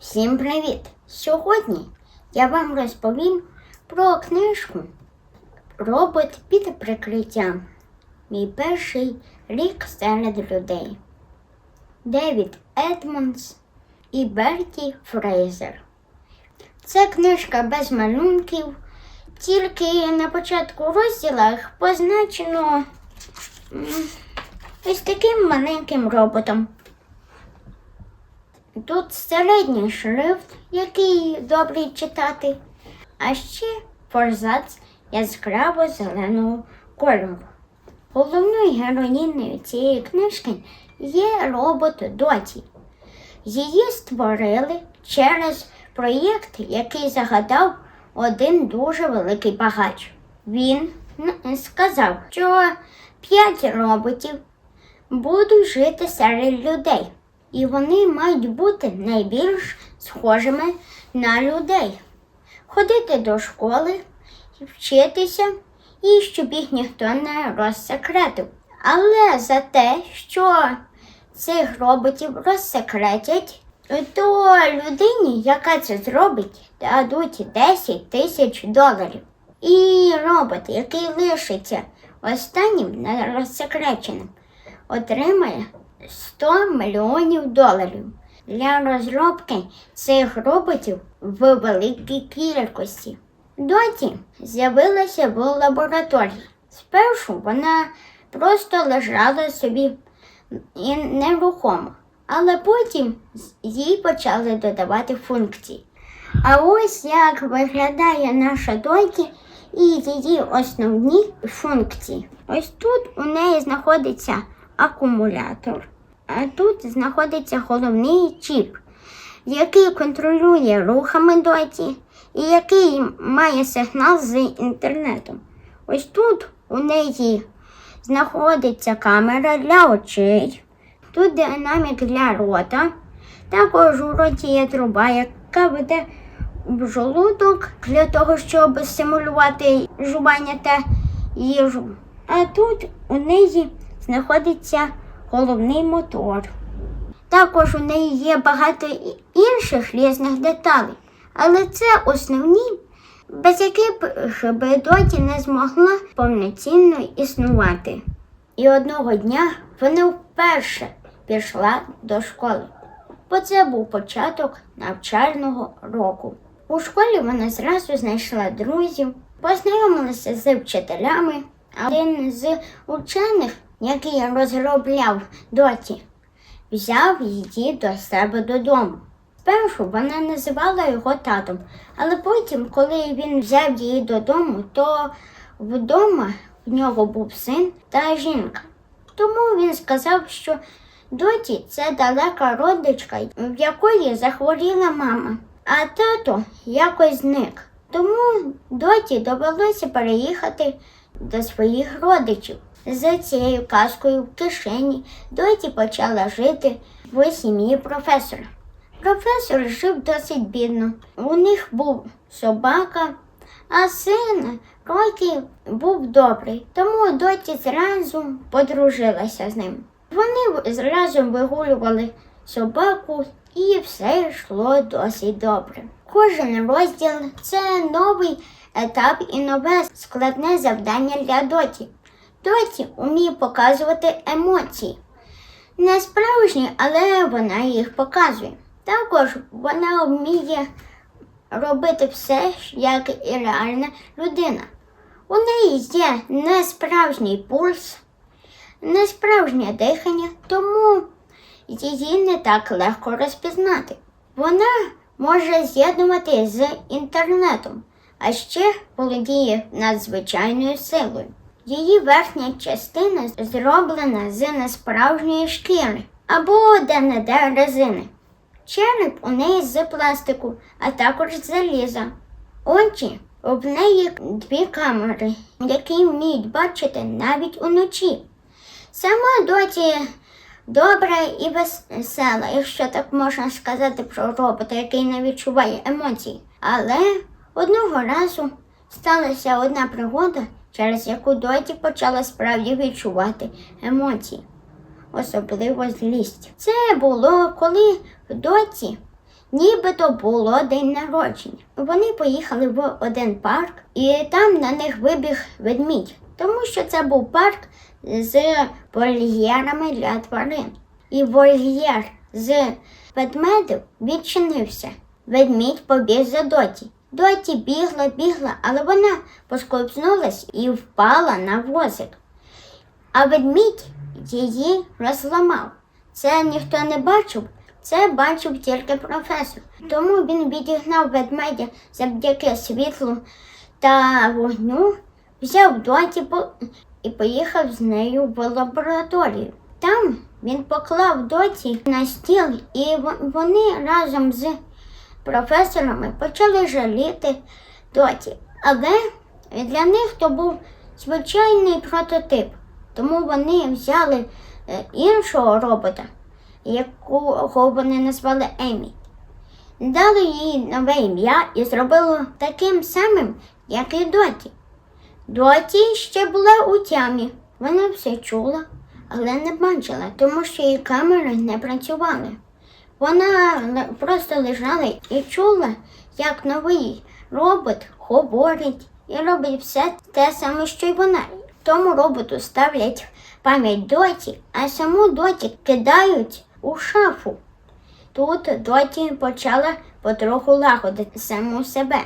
Всім привіт! Сьогодні я вам розповім про книжку Робот під прикриттям. Мій перший рік серед людей. Девід Едмонс і Берті Фрейзер. Це книжка без малюнків, тільки на початку розділах позначено ось таким маленьким роботом. Тут середній шрифт, який добре читати, а ще форзац яскраво зеленого кольору. Головною героїною цієї книжки є робот Доті. Її створили через проєкт, який загадав один дуже великий багач. Він сказав, що п'ять роботів будуть жити серед людей, і вони мають бути найбільш схожими на людей, ходити до школи, вчитися, і щоб їх ніхто не розсекретив. Але за те, що цих роботів розсекретять, то людині, яка це зробить, дадуть 10 тисяч доларів. І робот, який лишиться останнім нерозсекреченим, отримає 100 мільйонів доларів для розробки цих роботів в великій кількості. Доті з'явилася в лабораторії. Спершу вона просто лежала собі і нерухомо, але потім їй почали додавати функції. А ось як виглядає наша Доті і її основні функції. Ось тут у неї знаходиться акумулятор, а тут знаходиться головний чіп, який контролює рухами доті і який має сигнал з інтернетом. Ось тут у неї знаходиться камера для очей, тут динамік для рота. Також у роті є труба, яка веде в желудок для того, щоб симулювати жування та їжу. А тут у неї знаходиться головний мотор. Також у неї є багато інших різних деталей, але це основні, без яких би доті не змогла повноцінно існувати. І одного дня вона вперше пішла до школи, бо це був початок навчального року. У школі вона зразу знайшла друзів, познайомилася з вчителями. Один з учених, який розробляв доті, взяв її до себе додому. Спершу вона називала його татом, але потім, коли він взяв її додому, то вдома в нього був син та жінка. Тому він сказав, що доті це далека родичка, в якої захворіла мама, а тато якось зник. Тому доті довелося переїхати до своїх родичів. За цією казкою в кишені доті почала жити в сім'ї професора. Професор жив досить бідно. У них був собака, а син Рокі був добрий, тому доті зразу подружилася з ним. Вони зразу вигулювали собаку і все йшло досить добре. Кожен розділ це новий етап і нове складне завдання для доті. Доті вміє показувати емоції. Не справжні, але вона їх показує. Також вона вміє робити все, як і реальна людина. У неї є несправжній пульс, несправжнє дихання, тому її не так легко розпізнати. Вона може з'єднувати з інтернетом, а ще володіє надзвичайною силою. Її верхня частина зроблена з несправжньої шкіри або де-не-де резини. Череп у неї з пластику, а також заліза. Очі в неї дві камери, які вміють бачити навіть уночі. Сама доті добра і весела, якщо так можна сказати про робота, який не відчуває емоцій. Але одного разу сталася одна пригода, через яку доті почала справді відчувати емоції, особливо злість. Це було коли в доті нібито було день народження. Вони поїхали в один парк, і там на них вибіг ведмідь, тому що це був парк з вольєрами для тварин. І вольєр з ведмедів відчинився. Ведмідь побіг за доті. Доті бігла, бігла, але вона поскользнулась і впала на возик. А ведмідь її розламав. Це ніхто не бачив, це бачив тільки професор. Тому він відігнав ведмедя завдяки світлу та вогню, взяв доті і поїхав з нею в лабораторію. Там він поклав доті на стіл, і вони разом з професорами почали жаліти доті. Але для них то був звичайний прототип, тому вони взяли е, іншого робота, якого вони назвали Емі. Дали їй нове ім'я і зробили таким самим, як і Доті. Доті ще була у тямі. Вона все чула, але не бачила, тому що її камери не працювали. Вона просто лежала і чула, як новий робот говорить і робить все те саме, що й вона. Тому роботу ставлять пам'ять доті, а саму доті кидають у шафу. Тут доті почала потроху лагодити саму себе.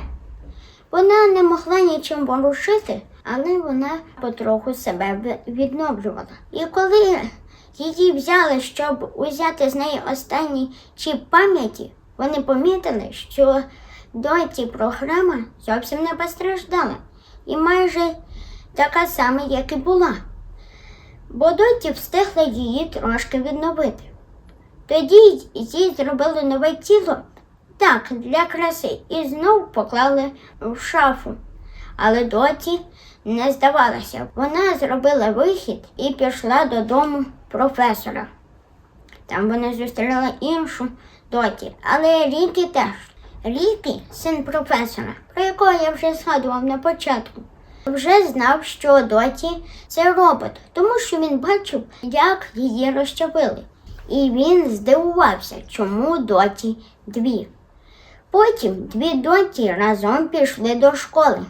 Вона не могла нічим ворушити, але вона потроху себе відновлювала. І коли її взяли, щоб узяти з неї останній чіп пам'яті, вони помітили, що доті програма зовсім не постраждала і майже така сама, як і була. Бо доті встигла її трошки відновити. Тоді їй зробили нове тіло так, для краси, і знов поклали в шафу. Але доті не здавалася. Вона зробила вихід і пішла додому професора. Там вона зустріла іншу доті, але Рікі теж. Рікі, син професора, про якого я вже згадував на початку, вже знав, що доті це робот, тому що він бачив, як її розчавили. І він здивувався, чому доті дві. Потім дві доті разом пішли до школи,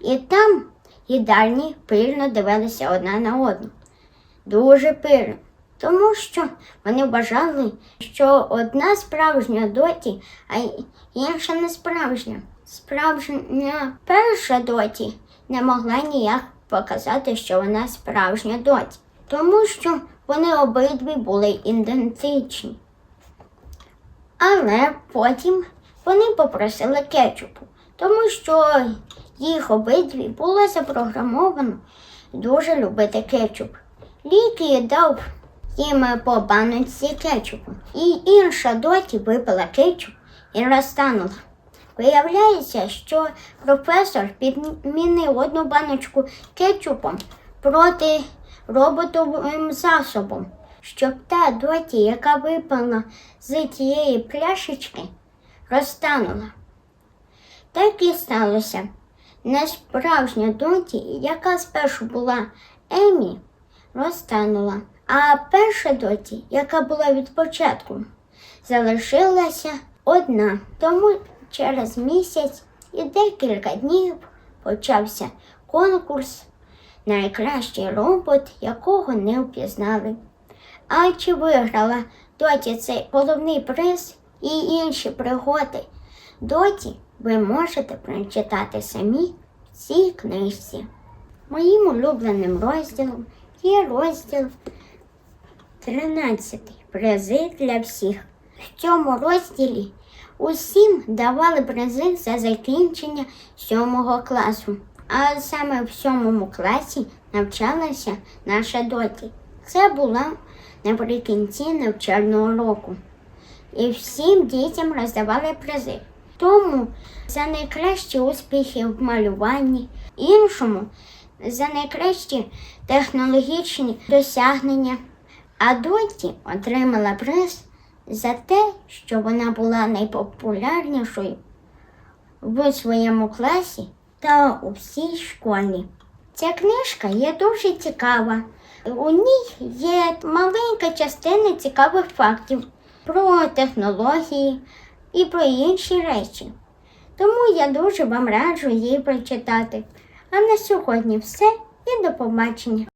і там їдальні пильно дивилися одна на одну. Дуже пильно, тому що вони вважали, що одна справжня доті, а інша не справжня. Справжня перша доті не могла ніяк показати, що вона справжня доті, тому що вони обидві були ідентичні. Але потім вони попросили кетчупу, тому що їх обидві було запрограмовано дуже любити кетчуп. Лікі дав їм по баночці кетчупу, і інша доті випила кетчуп і розтанула. Виявляється, що професор підмінив одну баночку кетчупом проти роботовим засобом, щоб та доті, яка випала з тієї пляшечки, розтанула. Так і сталося. Несправжня доті, яка спершу була Емі, розтанула, а перша доті, яка була від початку, залишилася одна. Тому через місяць і декілька днів почався конкурс найкращий робот, якого не впізнали. А чи виграла доті цей головний приз і інші пригоди? Доті ви можете прочитати самі в цій книжці. Моїм улюбленим розділом є розділ 13. Призи для всіх. В цьому розділі усім давали призи за закінчення сьомого класу. А саме в сьомому класі навчалася наша доті. Це була наприкінці навчального року. І всім дітям роздавали призи. Тому за найкращі успіхи в малюванні, іншому за найкращі технологічні досягнення. А Доті отримала приз за те, що вона була найпопулярнішою в своєму класі та у всій школі. Ця книжка є дуже цікава. У ній є маленька частина цікавих фактів про технології і про інші речі. Тому я дуже вам раджу її прочитати. А на сьогодні все і до побачення.